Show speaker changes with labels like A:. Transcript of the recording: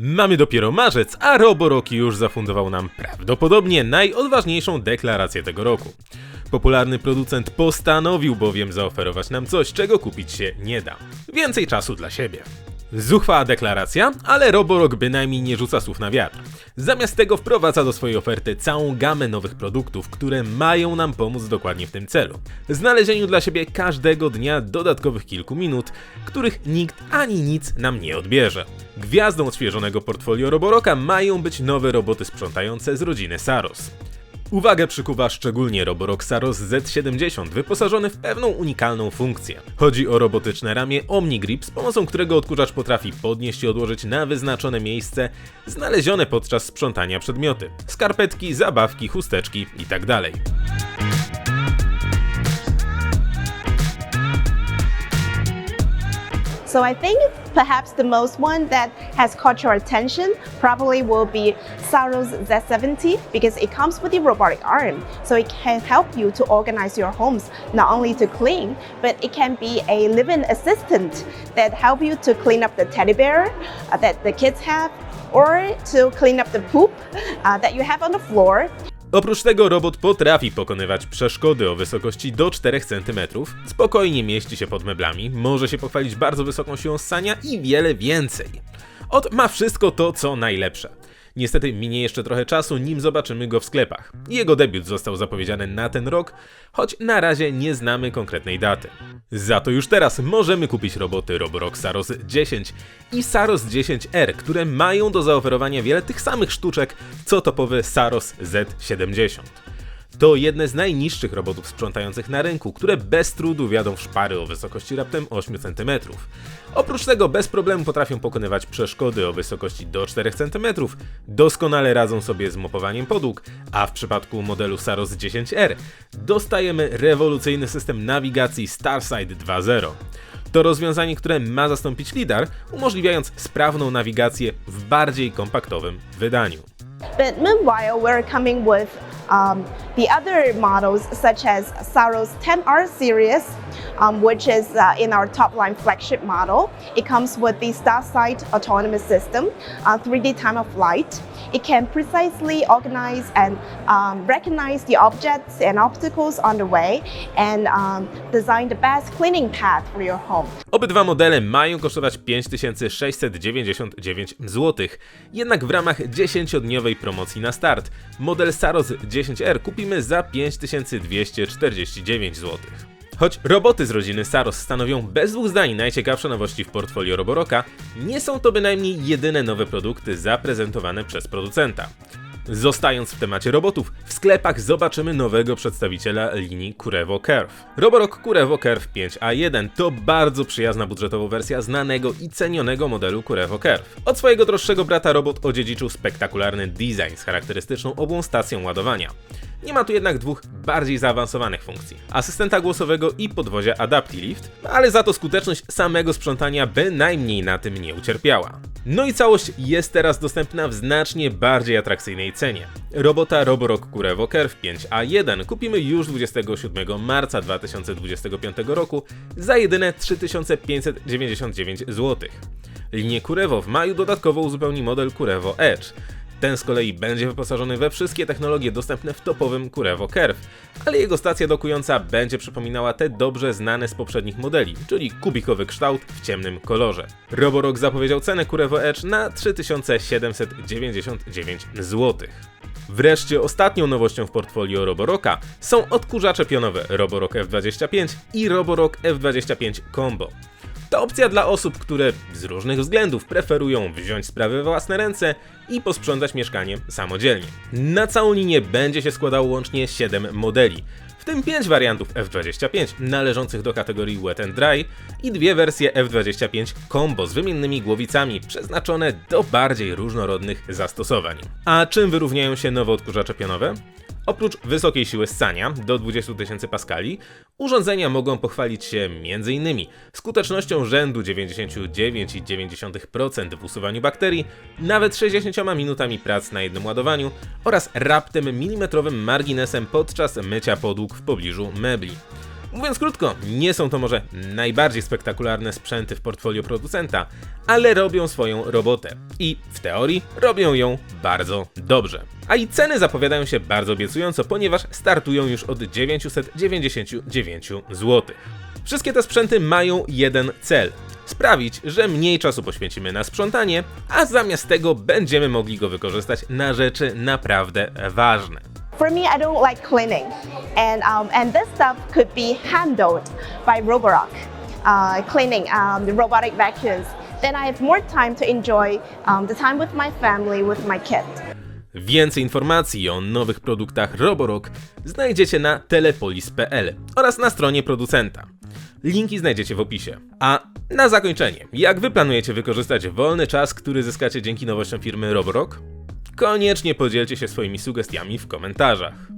A: Mamy dopiero marzec, a Roborock już zafundował nam prawdopodobnie najodważniejszą deklarację tego roku. Popularny producent postanowił bowiem zaoferować nam coś, czego kupić się nie da. Więcej czasu dla siebie. Zuchwała deklaracja, ale Roborock bynajmniej nie rzuca słów na wiatr. Zamiast tego wprowadza do swojej oferty całą gamę nowych produktów, które mają nam pomóc dokładnie w tym celu. Znalezieniu dla siebie każdego dnia dodatkowych kilku minut, których nikt ani nic nam nie odbierze. Gwiazdą odświeżonego portfolio Roborocka mają być nowe roboty sprzątające z rodziny Saros. Uwagę przykuwa szczególnie Roborock Saros Z70, wyposażony w pewną unikalną funkcję. Chodzi o robotyczne ramię OmniGrip, z pomocą którego odkurzacz potrafi podnieść i odłożyć na wyznaczone miejsce znalezione podczas sprzątania przedmioty. Skarpetki, zabawki, chusteczki tak itd.
B: So I think perhaps the most one that has caught your attention probably will be Saros Z70 because it comes with the robotic arm. So it can help you to organize your homes, not only to clean, but it can be a living assistant that help you to clean up the teddy bear uh, that the kids have or to clean up the poop uh, that you have on the floor.
A: Oprócz tego robot potrafi pokonywać przeszkody o wysokości do 4 cm, spokojnie mieści się pod meblami, może się pochwalić bardzo wysoką siłą ssania i wiele więcej. Ot ma wszystko to, co najlepsze. Niestety minie jeszcze trochę czasu, nim zobaczymy go w sklepach. Jego debiut został zapowiedziany na ten rok, choć na razie nie znamy konkretnej daty. Za to już teraz możemy kupić roboty Roborock Saros 10 i Saros 10R, które mają do zaoferowania wiele tych samych sztuczek, co topowy Saros Z70. To jedne z najniższych robotów sprzątających na rynku, które bez trudu wjadą w szpary o wysokości raptem 8 cm. Oprócz tego bez problemu potrafią pokonywać przeszkody o wysokości do 4 cm, doskonale radzą sobie z mopowaniem podłóg, a w przypadku modelu Saros 10R dostajemy rewolucyjny system nawigacji Starsight 2.0. To rozwiązanie, które ma zastąpić LiDAR, umożliwiając sprawną nawigację w bardziej kompaktowym wydaniu.
B: But meanwhile, we're coming with um, the other models such as Saros 10R series, um, which is uh, in our top line flagship model. It comes with the Starsight autonomous system, uh, 3D time of flight. It can precisely organize and um, recognize the objects and obstacles on the way and um, design the best cleaning path for your home.
A: Obydwa modele mają kosztować 5699 zł, jednak w ramach 10-dniowej promocji na start model Saros 10R kupimy za 5249 zł. Choć roboty z rodziny Saros stanowią bez dwóch zdań najciekawsze nowości w portfolio Roborocka, nie są to bynajmniej jedyne nowe produkty zaprezentowane przez producenta. Zostając w temacie robotów, w sklepach zobaczymy nowego przedstawiciela linii Kurevo Curve. Roborock Kurevo Curve 5A1 to bardzo przyjazna budżetowo wersja znanego i cenionego modelu Kurevo Curve. Od swojego droższego brata robot odziedziczył spektakularny design z charakterystyczną obłą stacją ładowania. Nie ma tu jednak dwóch bardziej zaawansowanych funkcji: asystenta głosowego i podwozia AdaptiLift, ale za to skuteczność samego sprzątania bynajmniej na tym nie ucierpiała. No i całość jest teraz dostępna w znacznie bardziej atrakcyjnej cenie. Robota Roborock Kurevo Curve 5A1 kupimy już 27 marca 2025 roku za jedyne 3599 zł. Linię Kurevo w maju dodatkowo uzupełni model Kurevo Edge. Ten z kolei będzie wyposażony we wszystkie technologie dostępne w topowym Kurevo Curve, ale jego stacja dokująca będzie przypominała te dobrze znane z poprzednich modeli, czyli kubikowy kształt w ciemnym kolorze. Roborock zapowiedział cenę Kurevo Edge na 3799 zł. Wreszcie ostatnią nowością w portfolio Roborocka są odkurzacze pionowe Roborock F25 i Roborock F25 Combo. To opcja dla osób, które z różnych względów preferują wziąć sprawy w własne ręce i posprzątać mieszkanie samodzielnie. Na całą linię będzie się składało łącznie 7 modeli, w tym 5 wariantów F25 należących do kategorii Wet and Dry i dwie wersje F25 Combo z wymiennymi głowicami przeznaczone do bardziej różnorodnych zastosowań. A czym wyróżniają się nowe odkurzacze pionowe? Oprócz wysokiej siły ssania do 20 tysięcy paskali, urządzenia mogą pochwalić się m.in. skutecznością rzędu 99,9% w usuwaniu bakterii, nawet 60 minutami prac na jednym ładowaniu oraz raptem milimetrowym marginesem podczas mycia podłóg w pobliżu mebli. Mówiąc krótko, nie są to może najbardziej spektakularne sprzęty w portfolio producenta, ale robią swoją robotę i w teorii robią ją bardzo dobrze. A i ceny zapowiadają się bardzo obiecująco, ponieważ startują już od 999 zł. Wszystkie te sprzęty mają jeden cel. Sprawić, że mniej czasu poświęcimy na sprzątanie, a zamiast tego będziemy mogli go wykorzystać na rzeczy naprawdę ważne.
B: For me, I don't like cleaning, and um, and this stuff could be handled by Roborock, uh, cleaning um, the robotic vacuums. Then I have more time to enjoy um, the time with my family, with my kid.
A: Więcej informacji o nowych produktach Roborock znajdziecie na telepolis.pl oraz na stronie producenta. Linki znajdziecie w opisie. A na zakończenie, jak wy planujecie wykorzystać wolny czas, który zyskacie dzięki nowościom firmy Roborock? Koniecznie podzielcie się swoimi sugestiami w komentarzach.